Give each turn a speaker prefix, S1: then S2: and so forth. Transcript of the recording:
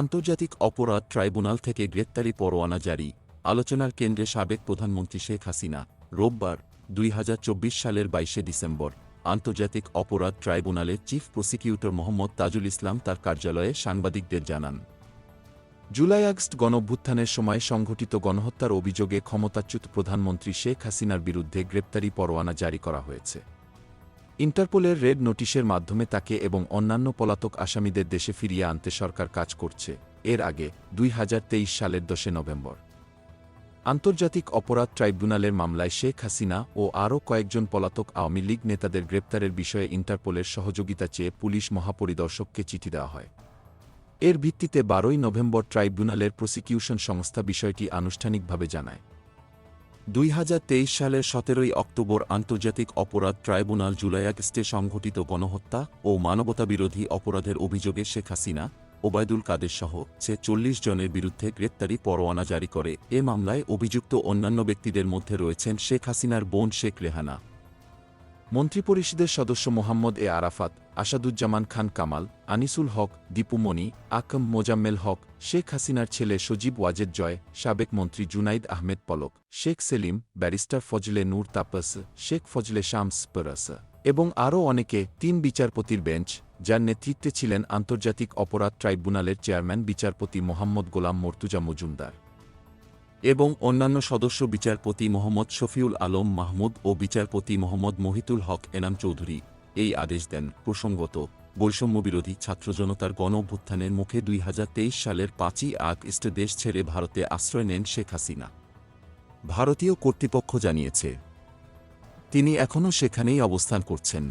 S1: আন্তর্জাতিক অপরাধ ট্রাইব্যুনাল থেকে গ্রেপ্তারি পরোয়ানা জারি। আলোচনার কেন্দ্রে সাবেক প্রধানমন্ত্রী শেখ হাসিনা, রোববার, দুই হাজার চব্বিশ সালের বাইশে ডিসেম্বর, আন্তর্জাতিক অপরাধ ট্রাইব্যুনালের চিফ প্রসিকিউটর মোহাম্মদ তাজুল ইসলাম তার কার্যালয়ে সাংবাদিকদের জানান। জুলাই আগস্ট গণভ্যুত্থানের সময় সংঘটিত গণহত্যার অভিযোগে ক্ষমতাচ্যুত প্রধানমন্ত্রী শেখ হাসিনার বিরুদ্ধে গ্রেপ্তারি পরোয়ানা জারি করা হয়েছে। ইন্টারপোলের রেড নোটিশের মাধ্যমে তাকে এবং অন্যান্য পলাতক আসামিদের দেশে ফিরিয়ে আনতে সরকার কাজ করছে, এর আগে দুই হাজার তেইশ সালের দশে নভেম্বর। আন্তর্জাতিক অপরাধ ট্রাইব্যুনালের মামলায় শেখ হাসিনা ও আরও কয়েকজন পলাতক আওয়ামী লীগ নেতাদের গ্রেপ্তারের বিষয়ে ইন্টারপোলের সহযোগিতা চেয়ে পুলিশ মহাপরিদর্শককে চিঠি দেওয়া হয়। এর ভিত্তিতে বারোই নভেম্বর ট্রাইব্যুনালের প্রসিকিউশন সংস্থা বিষয়টি আনুষ্ঠানিকভাবে জানায়। দুই হাজার তেইশ সালের সতেরোই অক্টোবর আন্তর্জাতিক অপরাধ ট্রাইব্যুনাল জুলাই আগস্টে সংঘটিত গণহত্যা ও মানবতাবিরোধী অপরাধের অভিযোগে শেখ হাসিনা, ওবায়দুল কাদের সহ সে চল্লিশ জনের বিরুদ্ধে গ্রেপ্তারি পরোয়ানা জারি করে। এ মামলায় অভিযুক্ত অন্যান্য ব্যক্তিদের মধ্যে রয়েছেন শেখ হাসিনার বোন শেখ রেহানা। মন্ত্রিপরিষদের সদস্য মোহাম্মদ এ আরাফাত, আসাদুজ্জামান খান কামাল, আনিসুল হক দীপুমণি আকম মোজাম্মেল হক, শেখ হাসিনার ছেলে সজীব ওয়াজেদ জয়, সাবেক মন্ত্রী জুনাইদ আহমেদ পলক, শেখ সেলিম, ব্যারিস্টার ফজলে নূর তাপস, শেখ ফজলে শামস পরস এবং আরও অনেকে তিন বিচারপতির বেঞ্চ, যার নেতৃত্বে ছিলেন আন্তর্জাতিক অপরাধ ট্রাইব্যুনালের চেয়ারম্যান বিচারপতি মোহাম্মদ গোলাম মর্তুজা মজুমদার। এবং অন্যান্য সদস্য বিচারপতি মোহাম্মদ শফিউল আলম মাহমুদ ও বিচারপতি মোহাম্মদ মহিতুল হক এনাম চৌধুরী এই আদেশ দেন। প্রসঙ্গত বৈষম্যবিরোধী ছাত্র জনতার গণ অভ্যুত্থানের মুখে দুই হাজার তেইশ সালের পাঁচই আগস্ট দেশ ছেড়ে ভারতে আশ্রয় নেন শেখ হাসিনা। ভারতীয় কর্তৃপক্ষ জানিয়েছে, তিনি এখনও সেখানেই অবস্থান করছেন।